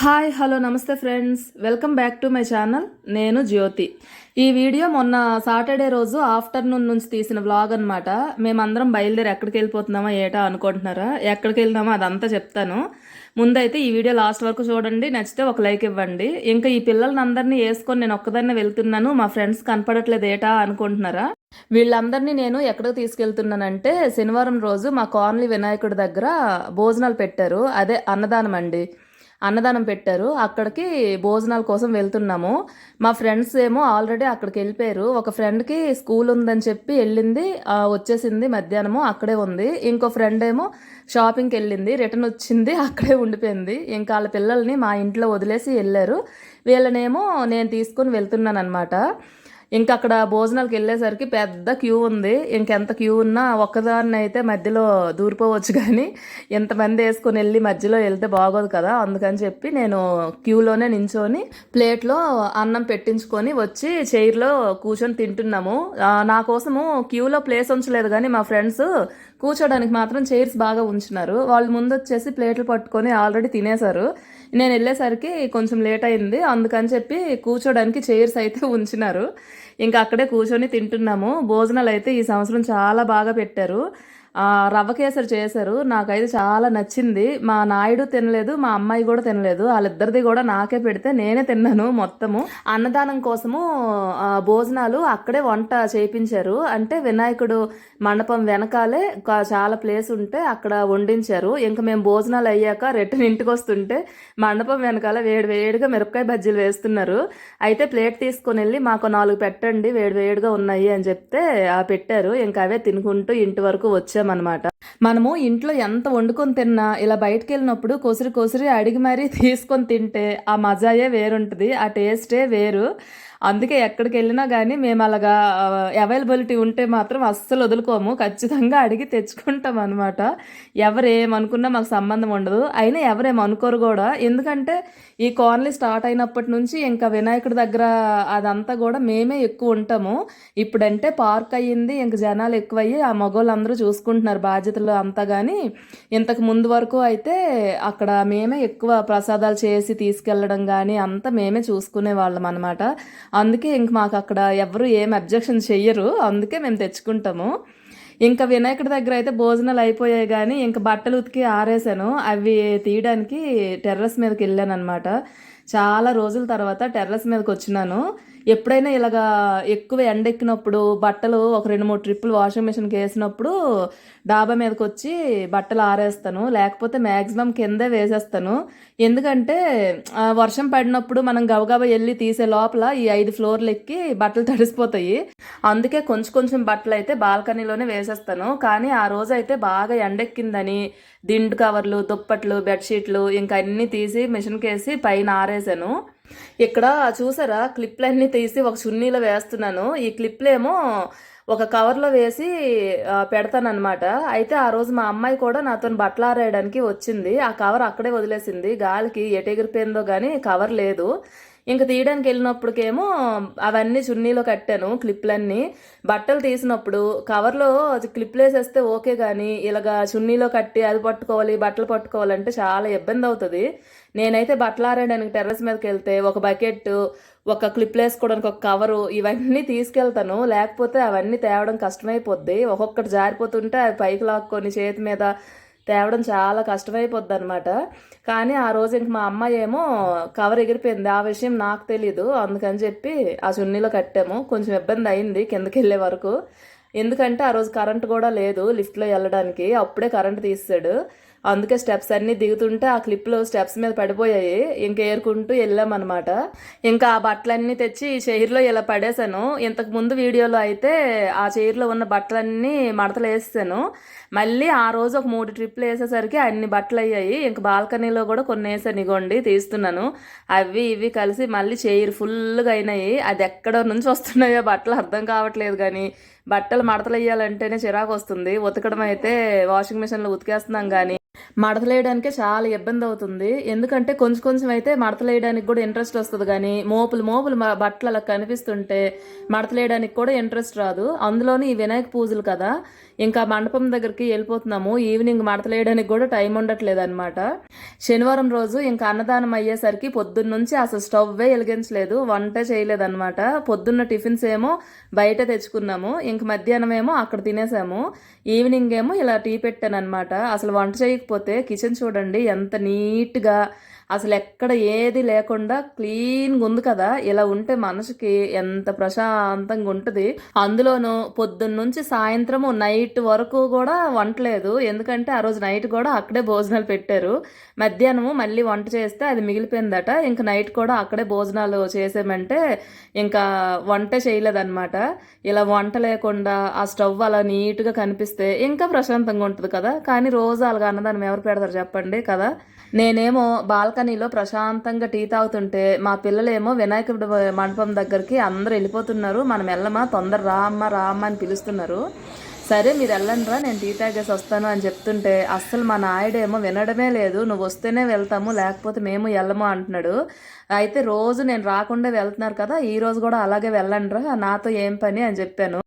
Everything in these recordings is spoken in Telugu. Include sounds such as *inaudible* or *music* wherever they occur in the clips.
హాయ్ హలో నమస్తే friends. Welcome back to my channel. నేను జ్యోతి. ఈ వీడియో మొన్న సాటర్డే రోజు ఆఫ్టర్నూన్ నుంచి తీసిన వ్లాగ్ అనమాట మేమందరం బయలుదేరి ఎక్కడికి వెళ్ళిపోతున్నామా ఏటా అనుకుంటున్నారా? ఎక్కడికి వెళ్ళినామో అదంతా చెప్తాను. ముందైతే ఈ వీడియో లాస్ట్ వరకు చూడండి. నచ్చితే ఒక లైక్ ఇవ్వండి. ఇంకా ఈ పిల్లలని అందరినీ వేసుకొని నేను ఒక్కదాన్నే వెళ్తున్నాను. మా ఫ్రెండ్స్ కనపడట్లేదు ఏటా అనుకుంటున్నారా? వీళ్ళందరినీ నేను ఎక్కడికి తీసుకెళ్తున్నానంటే శనివారం రోజు మా కాలనీ వినాయకుడి దగ్గర భోజనాలు పెట్టారు. అదే అన్నదానం అండి. అన్నదానం పెట్టారు. అక్కడికి భోజనాల కోసం వెళ్తున్నాము. మా ఫ్రెండ్స్ ఏమో ఆల్రెడీ అక్కడికి వెళ్ళిపోయారు. ఒక ఫ్రెండ్కి స్కూల్ ఉందని చెప్పి వెళ్ళింది. వచ్చేసింది మధ్యాహ్నము అక్కడే ఉంది. ఇంకో ఫ్రెండ్ ఏమో షాపింగ్కి వెళ్ళింది. రిటర్న్ వచ్చింది *laughs* అక్కడే ఉండిపోయింది. ఇంకా వాళ్ళ పిల్లల్ని మా ఇంట్లో వదిలేసి వెళ్ళారు. వీళ్ళనేమో నేను తీసుకొని వెళ్తున్నాను అనమాట ఇంకా అక్కడ భోజనాలకు వెళ్ళేసరికి పెద్ద క్యూ ఉంది. ఇంకెంత క్యూ ఉన్నా ఒక్కదాన్ని అయితే మధ్యలో దూరిపోవచ్చు కానీ ఎంతమంది వేసుకొని వెళ్ళి మధ్యలో వెళ్తే బాగోదు కదా. అందుకని చెప్పి నేను క్యూలోనే నించొని ప్లేట్లో అన్నం పెట్టించుకొని వచ్చి చైర్లో కూర్చొని తింటున్నాము. నా కోసము క్యూలో ప్లేస్ ఉంచలేదు కానీ మా ఫ్రెండ్స్ కూర్చోడానికి మాత్రం చైర్స్ బాగా ఉంచినారు. వాళ్ళు ముందు వచ్చేసి ప్లేట్లు పట్టుకొని ఆల్రెడీ తినేశారు. నేను వెళ్ళేసరికి కొంచెం లేట్ అయింది. అందుకని చెప్పి కూర్చోడానికి చైర్స్ అయితే ఉంచినారు. ఇంకా అక్కడే కూర్చొని తింటున్నాము. భోజనాలు అయితే ఈ సంవత్సరం చాలా బాగా పెట్టారు. రవ్వ కేసరి చేశారు. నాకైతే చాలా నచ్చింది. మా నాయుడు తినలేదు మా అమ్మాయి కూడా తినలేదు. వాళ్ళిద్దరిది కూడా నాకే పెడితే నేనే తిన్నాను మొత్తము. అన్నదానం కోసము భోజనాలు అక్కడే వంట చేయించారు. అంటే వినాయకుడు మండపం వెనకాలే చాలా ప్లేస్ ఉంటే అక్కడ వండించారు. ఇంకా మేము భోజనాలు అయ్యాక రిటర్న్ ఇంటికి వస్తుంటే మండపం వెనకాల వేడి వేడిగా మిరపకాయ బజ్జీలు వేస్తున్నారు. అయితే ప్లేట్ తీసుకొని వెళ్ళి మాకు నాలుగు పెట్టండి వేడి వేడిగా ఉన్నాయి అని చెప్తే పెట్టారు. ఇంకా అవే తినుకుంటూ ఇంటి వరకు అనమాట మనము ఇంట్లో ఎంత వండుకొని తిన్నా ఇలా బయటకు వెళ్ళినప్పుడు కొసిరి కొసిరి అడిగి మరీ *laughs* తీసుకొని తింటే ఆ మజాయే వేరుంటుంది ఆ టేస్టే వేరు. అందుకే ఎక్కడికి వెళ్ళినా కానీ మేము అలాగా అవైలబిలిటీ ఉంటే మాత్రం అస్సలు వదులుకోము. ఖచ్చితంగా అడిగి తెచ్చుకుంటాం అనమాట ఎవరు ఏమనుకున్నా మాకు సంబంధం ఉండదు. అయినా ఎవరేం అనుకోరు కూడా. ఎందుకంటే ఈ కాలనీ స్టార్ట్ అయినప్పటి నుంచి ఇంకా వినాయకుడి దగ్గర అదంతా కూడా మేమే ఎక్కువ ఉంటాము. ఇప్పుడంటే పార్క్ అయ్యింది ఇంక జనాలు ఎక్కువయ్యి ఆ మగవాళ్ళందరూ చూసుకుంటున్నారు బాధ్యతలు అంతా కానీ ఇంతకు ముందు వరకు అయితే అక్కడ మేమే ఎక్కువ ప్రసాదాలు చేసి తీసుకెళ్ళడం కానీ అంతా మేమే చూసుకునే వాళ్ళం అనమాట అందుకే ఇంక మాకు అక్కడ ఎవరు ఏం అబ్జెక్షన్ చెయ్యరు. అందుకే మేము తెచ్చుకుంటాము. ఇంకా వినాయకుడి దగ్గర అయితే భోజనాలు అయిపోయాయి కానీ ఇంకా బట్టలు ఉతికి ఆరేసాను. అవి తీయడానికి టెర్రస్ మీదకి వెళ్ళాను అనమాట చాలా రోజుల తర్వాత టెర్రస్ మీదకి వచ్చినాను. ఎప్పుడైనా ఇలాగా ఎక్కువ ఎండెక్కినప్పుడు బట్టలు ఒక రెండు మూడు ట్రిప్పులు వాషింగ్ మిషన్కి వేసినప్పుడు డాబా మీదకి వచ్చి బట్టలు ఆరేస్తాను లేకపోతే మ్యాక్సిమం కిందే వేసేస్తాను. ఎందుకంటే వర్షం పడినప్పుడు మనం గబగబా వెళ్ళి తీసే లోపల ఈ ఐదు ఫ్లోర్లు ఎక్కి బట్టలు తడిసిపోతాయి. అందుకే కొంచెం కొంచెం బట్టలు అయితే బాల్కనీలోనే వేసేస్తాను. కానీ ఆ రోజు అయితే బాగా ఎండెక్కిందని దిండు కవర్లు దుప్పట్లు బెడ్షీట్లు ఇంకా అన్నీ తీసి మిషన్కి వేసి పైన ఆరేసాను. ఇక్కడ చూసారా? క్లిప్లన్నీ తీసి ఒక చున్నీలో వేస్తున్నాను. ఈ క్లిప్లేమో ఒక కవర్లో వేసి పెడతానమాట పెడతానన్నమాట. అయితే ఆ రోజు మా అమ్మాయి కూడా నాతో బట్టలు ఆరేయడానికి వచ్చింది. ఆ కవర్ అక్కడే వదిలేసింది. గాలికి ఎటు ఎగిరిపోయిందో కానీ కవర్ లేదు. ఇంక తీయడానికి వెళ్ళినప్పటికేమో అవన్నీ చున్నీలో కట్టాను క్లిప్లన్నీ బట్టలు తీసినప్పుడు కవర్లో క్లిప్లు వేసేస్తే ఓకే కానీ ఇలాగా చున్నీలో కట్టి అది పట్టుకోవాలి బట్టలు పట్టుకోవాలంటే చాలా ఇబ్బంది అవుతుంది. నేనైతే బట్టలు ఆరడానికి టెర్రస్ మీదకి వెళ్తే ఒక బకెట్ ఒక క్లిప్ వేసుకోవడానికి ఒక కవరు ఇవన్నీ తీసుకెళ్తాను. లేకపోతే అవన్నీ తేవడం కష్టమైపోద్ది. ఒక్కొక్కటి జారిపోతుంటే అవి పైకి లాక్కొని చేతి మీద తేవడం చాలా కష్టమైపోద్ది అనమాట కానీ ఆ రోజు ఇంక మా అమ్మాయి ఏమో కవర్ ఎగిరిపోయింది. ఆ విషయం నాకు తెలీదు. అందుకని చెప్పి ఆ చున్నీలో కట్టాము. కొంచెం ఇబ్బంది అయింది కిందకి వెళ్ళే వరకు. ఎందుకంటే ఆ రోజు కరెంట్ కూడా లేదు లిఫ్ట్లో వెళ్ళడానికి. అప్పుడే కరెంట్ తీసాడు అందుకే స్టెప్స్ అన్నీ దిగుతుంటే ఆ క్లిప్లో స్టెప్స్ మీద పడిపోయాయి. ఇంకా ఏరుకుంటూ వెళ్ళామన్నమాట ఇంకా ఆ బట్టలన్నీ తెచ్చి ఈ చైర్లో ఇలా పడేశాను. ఇంతకు ముందు వీడియోలో అయితే ఆ చైర్లో ఉన్న బట్టలన్నీ మడతలు వేసాను మళ్ళీ ఆ రోజు ఒక మూడు ట్రిప్లు వేసేసరికి అన్ని బట్టలు అయ్యాయి. ఇంకా బాల్కనీలో కూడా కొన్ని వేసాను. ఇగోండి తీస్తున్నాను. అవి ఇవి కలిసి మళ్ళీ చైర్ ఫుల్గా అయినాయి. అది ఎక్కడ నుంచి వస్తున్నాయో బట్టలు అర్థం కావట్లేదు కానీ బట్టలు మడతలు వేయాలంటేనే చిరాకు వస్తుంది ఉతకడం అయితే వాషింగ్ మిషన్లో ఉతికేస్తున్నాం కానీ మడతలేయడానికే చాలా ఇబ్బంది అవుతుంది ఎందుకంటే కొంచెం కొంచెం అయితే మడతలు వేయడానికి కూడా ఇంట్రెస్ట్ వస్తుంది కానీ మోపులు మోపులు బట్టలు అలా కనిపిస్తుంటే మడతలు వేయడానికి కూడా ఇంట్రెస్ట్ రాదు. అందులోని ఈ వినాయక పూజలు కదా ఇంకా మండపం దగ్గరికి వెళ్ళిపోతున్నాము. ఈవినింగ్ మడతలు వేయడానికి కూడా టైం ఉండట్లేదు అనమాట శనివారం రోజు ఇంకా అన్నదానం అయ్యేసరికి పొద్దున్న నుంచి అసలు స్టవ్వే వెలిగించలేదు వంట చేయలేదు అనమాట పొద్దున్న టిఫిన్స్ ఏమో బయట తెచ్చుకున్నాము. ఇంక మధ్యాహ్నం ఏమో అక్కడ తినేసాము. ఈవినింగ్ ఏమో ఇలా టీ పెట్టాను అనమాట అసలు వంట చేయకపోతే కిచెన్ చూడండి ఎంత నీట్గా అసలు ఎక్కడ ఏది లేకుండా క్లీన్గా ఉంది కదా. ఇలా ఉంటే మనసుకి ఎంత ప్రశాంతంగా ఉంటుంది. అందులోనూ పొద్దున్న నుంచి సాయంత్రము నైట్ వరకు కూడా వంటలేదు ఎందుకంటే ఆ రోజు నైట్ కూడా అక్కడే భోజనాలు పెట్టారు. మధ్యాహ్నము మళ్ళీ వంట చేస్తే అది మిగిలిపోయిందట. ఇంకా నైట్ కూడా అక్కడే భోజనాలు చేసామంటే ఇంకా వంట చేయలేదన్నమాట. ఇలా వంట లేకుండా ఆ స్టవ్ అలా నీట్గా కనిపిస్తే ఇంకా ప్రశాంతంగా ఉంటుంది కదా. కానీ రోజు అలాగా అన్నదానం ఎవరు పెడతారు చెప్పండి కదా. నేనేమో బాల్కనీలో ప్రశాంతంగా టీ తాగుతుంటే మా పిల్లలేమో వినాయకుడి మండపం దగ్గరికి అందరూ వెళ్ళిపోతున్నారు. మనం వెళ్ళమా? తొందర రా అమ్మ రా అమ్మ అని పిలుస్తున్నారు. సరే మీరు వెళ్ళండిరా నేను టీ తాగేసి వస్తాను అని చెప్తుంటే అస్సలు మా నాయుడేమో వినడమే లేదు. నువ్వు వస్తేనే వెళ్తాము లేకపోతే మేము వెళ్ళము అంటున్నాడు. అయితే రోజు నేను రాకుండా వెళ్తున్నారు కదా ఈ రోజు కూడా అలాగే వెళ్ళండిరా నాతో ఏం పని అని చెప్పాను.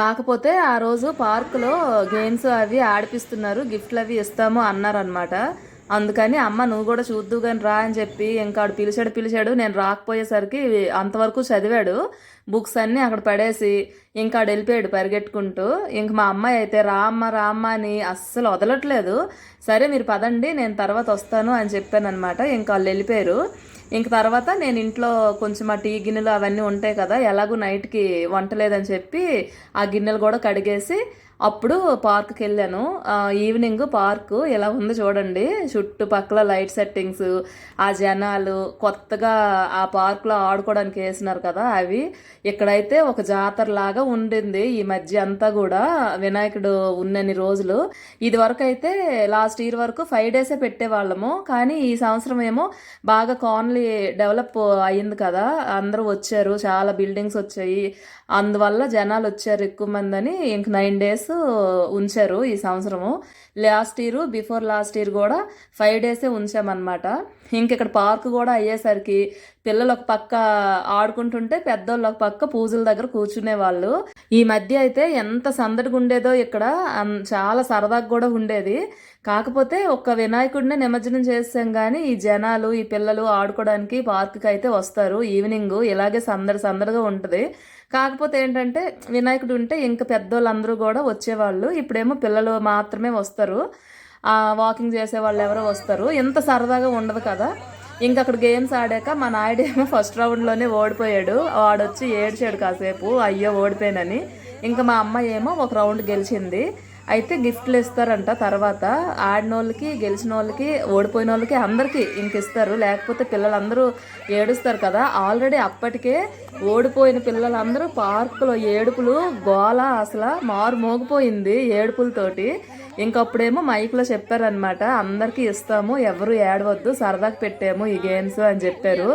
కాకపోతే ఆ రోజు పార్కులో గేమ్స్ అవి ఆడిపిస్తున్నారు గిఫ్ట్లు అవి ఇస్తాము అన్నారనమాట అందుకని అమ్మ నువ్వు కూడా చూద్దు కానీ రా అని చెప్పి ఇంకా ఆడు పిలిచాడు పిలిచాడు. నేను రాకపోయేసరికి అంతవరకు చదివాడు. బుక్స్ అన్నీ అక్కడ పడేసి ఇంకా ఆడు వెళ్ళిపోయాడు పరిగెట్టుకుంటూ. ఇంక మా అమ్మాయి అయితే రామ్మ రామ్మ అని అస్సలు వదలట్లేదు. సరే మీరు పదండి నేను తర్వాత వస్తాను అని చెప్పాను అనమాట ఇంకా వాళ్ళు వెళ్ళిపోయారు. ఇంక తర్వాత నేను ఇంట్లో కొంచెం ఆ టీ గిన్నెలు అవన్నీ ఉంటాయి కదా ఎలాగో నైట్కి వంట లేదని చెప్పి ఆ గిన్నెలు కూడా కడిగేసి అప్పుడు పార్క్కి వెళ్ళాను ఈవినింగ్ పార్క్ ఎలా ఉందో చూడండి. చుట్టుపక్కల లైట్ సెట్టింగ్స్ ఆ జనాలు కొత్తగా ఆ పార్క్లో ఆడుకోవడానికి వేసినారు కదా అవి. ఇక్కడైతే ఒక జాతర లాగా ఉండింది. ఈ మధ్య అంతా కూడా వినాయకుడు ఉన్నన్ని రోజులు. ఇది వరకు అయితే లాస్ట్ ఇయర్ వరకు ఫైవ్ డేసే పెట్టేవాళ్ళము. కానీ ఈ సంవత్సరం ఏమో బాగా కాన్లీ డెవలప్ అయ్యింది కదా. అందరూ వచ్చారు. చాలా బిల్డింగ్స్ వచ్చాయి. అందువల్ల జనాలు వచ్చారు ఎక్కువ మంది అని ఇంక నైన్ డేస్ ఉంచారు ఈ సంవత్సరము. Last year before last year కూడా ఫైవ్ డేసే ఉంచామన్నమాట. ఇంక ఇక్కడ పార్క్ కూడా అయ్యేసరికి పిల్లలు ఒక పక్క ఆడుకుంటుంటే పెద్దోళ్ళు ఒక పక్క పూజల దగ్గర కూర్చునే వాళ్ళు ఈ మధ్య అయితే ఎంత సందడిగా ఉండేదో ఇక్కడ చాలా సరదాగా కూడా ఉండేది. కాకపోతే ఒక్క వినాయకుడినే నిమజ్జనం చేసాం కానీ ఈ జనాలు ఈ పిల్లలు ఆడుకోవడానికి పార్క్కి అయితే వస్తారు. ఈవినింగ్ ఇలాగే సందడి సందడిగా ఉంటుంది. కాకపోతే ఏంటంటే వినాయకుడు ఉంటే ఇంకా పెద్దోళ్ళందరూ కూడా వచ్చేవాళ్ళు. ఇప్పుడేమో పిల్లలు మాత్రమే వస్తారు. వాకింగ్ చేసే వాళ్ళు ఎవరో వస్తారు. ఎంత సరదాగా ఉండదు కదా. ఇంకా అక్కడ గేమ్స్ ఆడాక మా నాయుడేమో ఫస్ట్ రౌండ్లోనే ఓడిపోయాడు. వాడొచ్చి ఏడ్చాడు కాసేపు. అయ్యో ఓడిపోయానని. ఇంకా మా అమ్మ ఏమో ఒక రౌండ్ గెలిచింది. అయితే గిఫ్ట్లు ఇస్తారంట తర్వాత. ఆడిన వాళ్ళకి గెలిచిన వాళ్ళకి ఓడిపోయిన వాళ్ళకి అందరికీ ఇంక ఇస్తారు. లేకపోతే పిల్లలందరూ ఏడుస్తారు కదా. ఆల్రెడీ అప్పటికే ఓడిపోయిన పిల్లలందరూ పార్కులో ఏడుపులు గోల అసలు మారు మోగిపోయింది ఏడుపులతోటి. ఇంకప్పుడేమో మైక్లో చెప్పారనమాట అందరికీ ఇస్తాము ఎవరు ఏడవద్దు సరదాకి పెట్టాము ఈ గేమ్స్ అని చెప్పారు.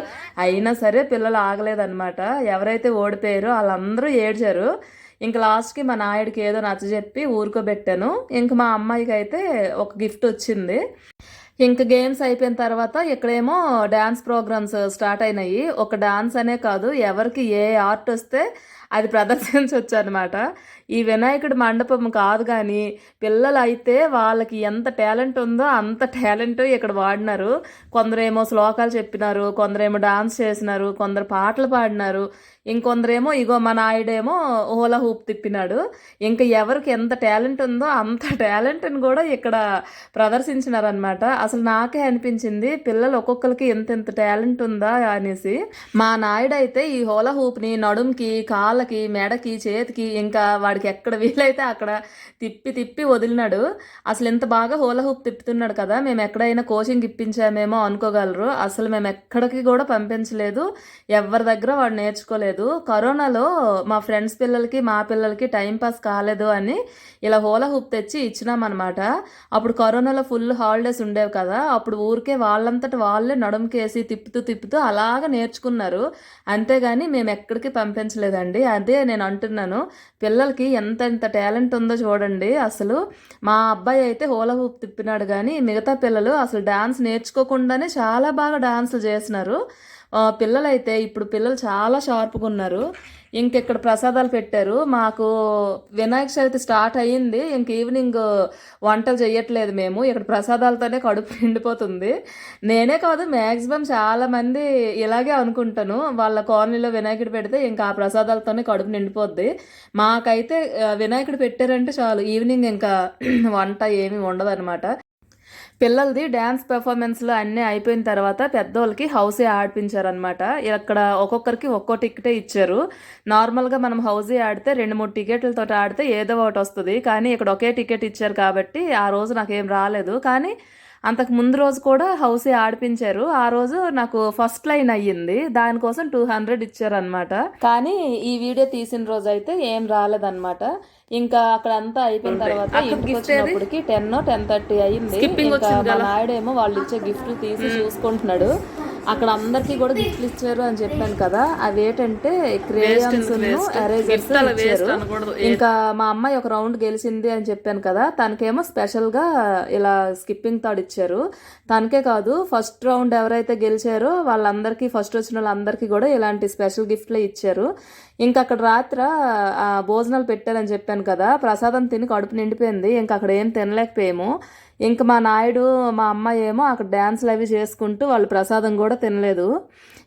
అయినా సరే పిల్లలు ఆగలేదన్నమాట. ఎవరైతే ఓడిపోయారో వాళ్ళందరూ ఏడ్చారు. ఇంక లాస్ట్కి మా నాయుడికి ఏదో నచ్చజెప్పి ఊరుకోబెట్టాను. ఇంక మా అమ్మాయికి అయితే ఒక గిఫ్ట్ వచ్చింది. ఇంక గేమ్స్ అయిపోయిన తర్వాత ఇక్కడేమో డ్యాన్స్ ప్రోగ్రామ్స్ స్టార్ట్ అయినాయి. ఒక డాన్స్ అనే కాదు ఎవరికి ఏ ఆర్ట్ వస్తే అది ప్రదర్శించవచ్చు అనమాట ఈ వినాయకుడి మండపం కాదు కానీ పిల్లలు అయితే వాళ్ళకి ఎంత టాలెంట్ ఉందో అంత టాలెంట్ ఇక్కడ వాడినారు. కొందరేమో శ్లోకాలు చెప్పినారు కొందరేమో డాన్స్ చేసినారు కొందరు పాటలు పాడినారు. ఇంకొందరేమో ఇగో మా నాయుడేమో హోలా హూప్ తిప్పినాడు. ఇంకా ఎవరికి ఎంత టాలెంట్ ఉందో అంత టాలెంట్ని కూడా ఇక్కడ ప్రదర్శించినారనమాట అసలు నాకే అనిపించింది పిల్లలు ఒక్కొక్కరికి ఎంత ఎంత టాలెంట్ ఉందా అనేసి. మా నాయుడు అయితే ఈ హోలా హూప్ని నడుంకి కాళ్ళకి మెడకి చేతికి ఇంకా వాడికి ఎక్కడ వీలైతే అక్కడ తిప్పి తిప్పి వదిలినాడు. అసలు ఇంత బాగా హోలా హూప్ తిప్పుతున్నాడు కదా మేము ఎక్కడైనా కోచింగ్ ఇప్పించామేమో అనుకోగలరు. అసలు మేము ఎక్కడికి కూడా పంపించలేదు. ఎవరి దగ్గర వాడు నేర్చుకోలేదు. కరోనాలో మా ఫ్రెండ్స్ పిల్లలకి మా పిల్లలకి టైం పాస్ కాలేదు అని ఇలా హోలా హూప్ తెచ్చి ఇచ్చినామన్నమాట. అప్పుడు కరోనాలో ఫుల్ హాలిడేస్ ఉండేవి కదా అప్పుడు ఊరికే వాళ్ళంతటి వాళ్ళే నడుముకేసి తిప్పుతూ తిప్పుతూ అలాగ నేర్చుకున్నారు. అంతేగాని మేము ఎక్కడికి పంపించలేదండి. అదే నేను అంటున్నాను. పిల్లలకి ఎంత ఎంత టాలెంట్ ఉందో చూడండి. అసలు మా అబ్బాయి అయితే హోలా హూప్ తిప్పినాడు కానీ మిగతా పిల్లలు అసలు డాన్స్ నేర్చుకోకుండానే చాలా బాగా డాన్సులు చేసినారు. పిల్లలైతే ఇప్పుడు పిల్లలు చాలా షార్ప్గా ఉన్నారు. ఇంక ఇక్కడ ప్రసాదాలు పెట్టారు. మాకు వినాయక చవితి స్టార్ట్ అయ్యింది. ఇంక ఈవినింగ్ వంటలు చేయట్లేదు మేము. ఇక్కడ ప్రసాదాలతోనే కడుపు నిండిపోతుంది. నేనే కాదు మ్యాక్సిమం చాలామంది ఇలాగే అనుకుంటాను. వాళ్ళ కాలనీలో వినాయకుడు పెడితే ఇంకా ఆ ప్రసాదాలతోనే కడుపు నిండిపోద్ది. మాకైతే వినాయకుడు పెట్టారంటే చాలు. ఈవినింగ్ ఇంకా *clears throat* వంట ఏమి ఉండదు అనమాట పిల్లలది డ్యాన్స్ పెర్ఫార్మెన్స్లు అన్నీ అయిపోయిన తర్వాత పెద్దోళ్ళకి హౌసే ఆడిపించారనమాట ఇక్కడ ఒక్కొక్కరికి ఒక్కో టికెటే ఇచ్చారు. నార్మల్గా మనం హౌసే ఆడితే రెండు మూడు టికెట్లతో ఆడితే ఏదో ఒకటి వస్తుంది. కానీ ఇక్కడ ఒకే టికెట్ ఇచ్చారు కాబట్టి ఆ రోజు నాకేం రాలేదు. కానీ అంతకు ముందు రోజు కూడా హౌసే ఆడిపించారు. ఆ రోజు నాకు ఫస్ట్ లైన్ అయ్యింది. దానికోసం టూ హండ్రెడ్ ఇచ్చారనమాట కానీ ఈ వీడియో తీసిన రోజు అయితే ఏం రాలేదన్నమాట. ఇంకా అక్కడ అంతా అయిపోయిన తర్వాత ఇంటికి వచ్చినప్పటికి టెన్ టెన్ థర్టీ అయ్యింది. ఇంకా మా నాయుడేమో వాళ్ళు ఇచ్చే గిఫ్ట్లు తీసి చూసుకుంటున్నాడు. అక్కడ అందరికి కూడా గిఫ్ట్లు ఇచ్చారు అని చెప్పాను కదా. అవి ఏంటంటే క్రేయన్స్ ఎరేజర్స్ ఇచ్చారు. ఇంకా మా అమ్మాయి ఒక రౌండ్ గెలిచింది అని చెప్పాను కదా. తనకేమో స్పెషల్గా ఇలా స్కిప్పింగ్ తాడు ఇచ్చారు. తనకే కాదు ఫస్ట్ రౌండ్ ఎవరైతే గెలిచారో వాళ్ళందరికీ ఫస్ట్ వచ్చిన వాళ్ళందరికీ కూడా ఇలాంటి స్పెషల్ గిఫ్ట్లే ఇచ్చారు. ఇంకా అక్కడ రాత్ర భోజనాలు పెట్టారని చెప్పాను కదా. ప్రసాదం తిని కడుపు నిండిపోయింది. ఇంకా అక్కడ ఏం తినలేకపోయాము. ఇంకా మా నాయుడు మా అమ్మాయి ఏమో అక్కడ డ్యాన్స్లు అవి చేసుకుంటూ వాళ్ళు ప్రసాదం కూడా తినలేదు.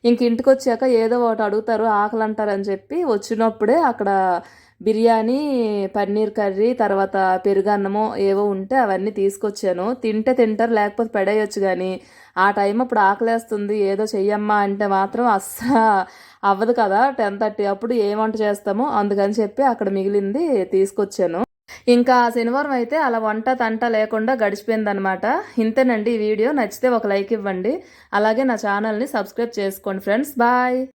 ఇంక ఇంటికి వచ్చాక ఏదో ఒకటి అడుగుతారు ఆకలి అంటారని చెప్పి వచ్చినప్పుడే అక్కడ బిర్యానీ పన్నీర్ కర్రీ తర్వాత పెరుగన్నము ఏవో ఉంటే అవన్నీ తీసుకొచ్చాను. తింటే తింటారు లేకపోతే పడేయొచ్చు కానీ ఆ టైం అప్పుడు ఆకలేస్తుంది ఏదో చెయ్యమ్మా అంటే మాత్రం అస్సలు అవ్వదు కదా టెన్ థర్టీ అప్పుడు ఏ వంట చేస్తామో అందుకని చెప్పి అక్కడ మిగిలింది తీసుకొచ్చాను. ఇంకా శనివారం అయితే అలా వంట తంట లేకుండా గడిచిపోయిందనమాట ఇంతేనండి ఈ వీడియో. నచ్చితే ఒక లైక్ ఇవ్వండి. అలాగే నా ఛానల్ని సబ్స్క్రైబ్ చేసుకోండి ఫ్రెండ్స్. బాయ్.